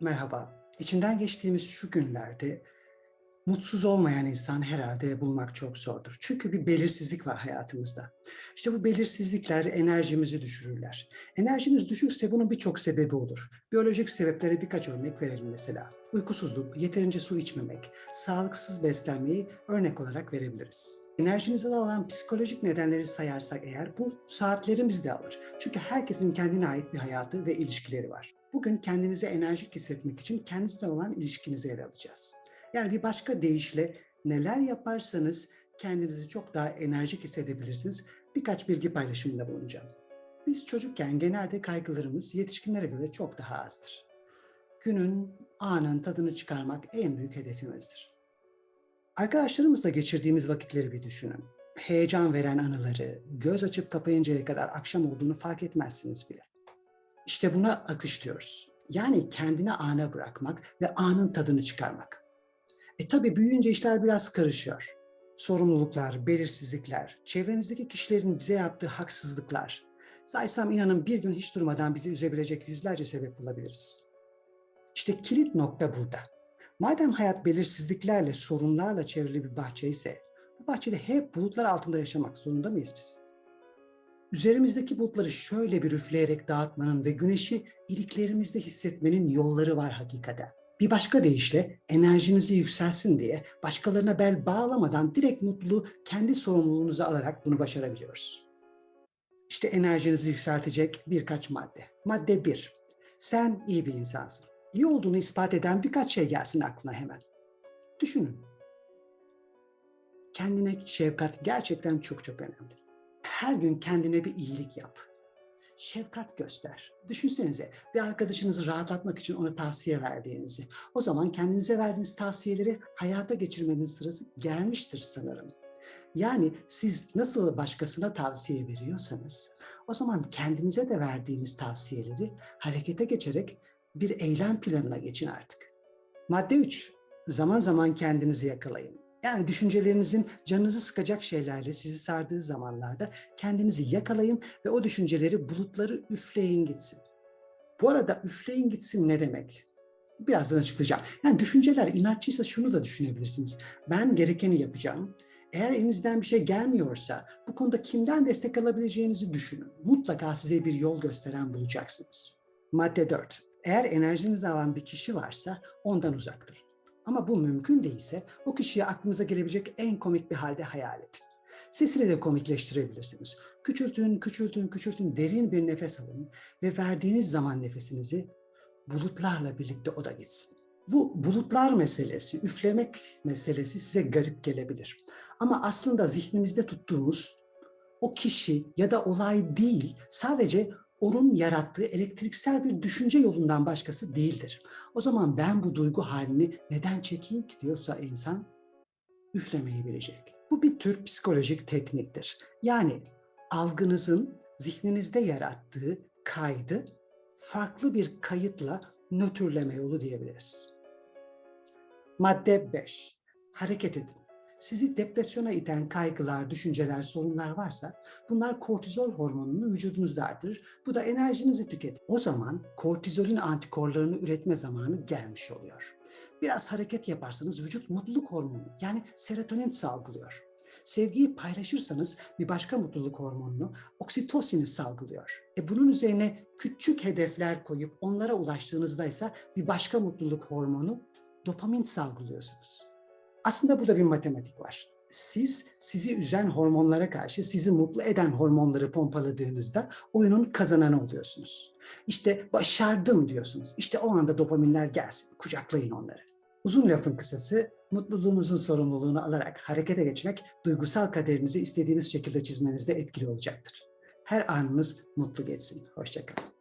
Merhaba. İçinden geçtiğimiz şu günlerde mutsuz olmayan insan herhalde bulmak çok zordur. Çünkü bir belirsizlik var hayatımızda. İşte bu belirsizlikler enerjimizi düşürürler. Enerjiniz düşürse bunun birçok sebebi olur. Biyolojik sebeplere birkaç örnek verelim mesela. Uykusuzluk, yeterince su içmemek, sağlıksız beslenmeyi örnek olarak verebiliriz. Enerjinizi alan psikolojik nedenleri sayarsak eğer bu saatlerimizi de alır. Çünkü herkesin kendine ait bir hayatı ve ilişkileri var. Bugün kendinizi enerjik hissetmek için kendinizle olan ilişkinizi ele alacağız. Yani bir başka deyişle neler yaparsanız kendinizi çok daha enerjik hissedebilirsiniz. Birkaç bilgi paylaşımında bulunacağım. Biz çocukken genelde kaygılarımız yetişkinlere göre çok daha azdır. Günün, anın tadını çıkarmak en büyük hedefimizdir. Arkadaşlarımızla geçirdiğimiz vakitleri bir düşünün. Heyecan veren anıları göz açıp kapayıncaya kadar akşam olduğunu fark etmezsiniz bile. İşte buna akış diyoruz. Yani kendini ana bırakmak ve anın tadını çıkarmak. E tabi büyüyünce işler biraz karışıyor. Sorumluluklar, belirsizlikler, çevrenizdeki kişilerin bize yaptığı haksızlıklar. Saysam inanın bir gün hiç durmadan bizi üzebilecek yüzlerce sebep bulabiliriz. İşte kilit nokta burada. Madem hayat belirsizliklerle, sorunlarla çevrili bir bahçe ise, bahçede hep bulutlar altında yaşamak zorunda mıyız biz? Üzerimizdeki bulutları şöyle bir üfleyerek dağıtmanın ve güneşi iliklerimizde hissetmenin yolları var hakikaten. Bir başka deyişle enerjinizi yükselsin diye başkalarına bel bağlamadan direkt mutluluğu kendi sorumluluğunuza alarak bunu başarabiliyoruz. İşte enerjinizi yükseltecek birkaç madde. Madde 1. Sen iyi bir insansın. İyi olduğunu ispat eden birkaç şey gelsin aklına hemen. Düşünün. Kendine şefkat gerçekten çok çok önemli her gün kendine bir iyilik yap. Şefkat göster. Düşünsenize bir arkadaşınızı rahatlatmak için ona tavsiye verdiğinizi. O zaman kendinize verdiğiniz tavsiyeleri hayata geçirmenin sırası gelmiştir sanırım. Yani siz nasıl başkasına tavsiye veriyorsanız o zaman kendinize de verdiğiniz tavsiyeleri harekete geçerek bir eylem planına geçin artık. Madde 3. Zaman zaman kendinizi yakalayın. Yani düşüncelerinizin canınızı sıkacak şeylerle sizi sardığı zamanlarda kendinizi yakalayın ve o düşünceleri bulutları üfleyin gitsin. Bu arada üfleyin gitsin ne demek? Birazdan açıklayacağım. Yani düşünceler inatçıysa şunu da düşünebilirsiniz. Ben gerekeni yapacağım. Eğer elinizden bir şey gelmiyorsa bu konuda kimden destek alabileceğinizi düşünün. Mutlaka size bir yol gösteren bulacaksınız. Madde 4. Eğer enerjinizi alan bir kişi varsa ondan uzak durun. Ama bu mümkün değilse o kişiyi aklınıza gelebilecek en komik bir halde hayal edin. Sesini de komikleştirebilirsiniz. Küçültün, küçültün, küçültün, derin bir nefes alın ve verdiğiniz zaman nefesinizi bulutlarla birlikte o da gitsin. Bu bulutlar meselesi, üflemek meselesi size garip gelebilir. Ama aslında zihnimizde tuttuğumuz o kişi ya da olay değil, sadece onun yarattığı elektriksel bir düşünce yolundan başkası değildir. O zaman ben bu duygu halini neden çekeyim ki diyorsa insan üflemeyi bilecek. Bu bir tür psikolojik tekniktir. Yani algınızın zihninizde yarattığı kaydı farklı bir kayıtla nötrleme yolu diyebiliriz. Madde 5. Hareket edin sizi depresyona iten kaygılar, düşünceler, sorunlar varsa bunlar kortizol hormonunu vücudunuzda artırır. Bu da enerjinizi tüketir. O zaman kortizolün antikorlarını üretme zamanı gelmiş oluyor. Biraz hareket yaparsanız vücut mutluluk hormonu yani serotonin salgılıyor. Sevgiyi paylaşırsanız bir başka mutluluk hormonunu, oksitosini salgılıyor. E bunun üzerine küçük hedefler koyup onlara ulaştığınızda ise bir başka mutluluk hormonu, dopamin salgılıyorsunuz. Aslında burada bir matematik var. Siz sizi üzen hormonlara karşı sizi mutlu eden hormonları pompaladığınızda oyunun kazananı oluyorsunuz. İşte başardım diyorsunuz. İşte o anda dopaminler gelsin. Kucaklayın onları. Uzun lafın kısası mutluluğunuzun sorumluluğunu alarak harekete geçmek duygusal kaderinizi istediğiniz şekilde çizmenizde etkili olacaktır. Her anınız mutlu geçsin. Hoşçakalın.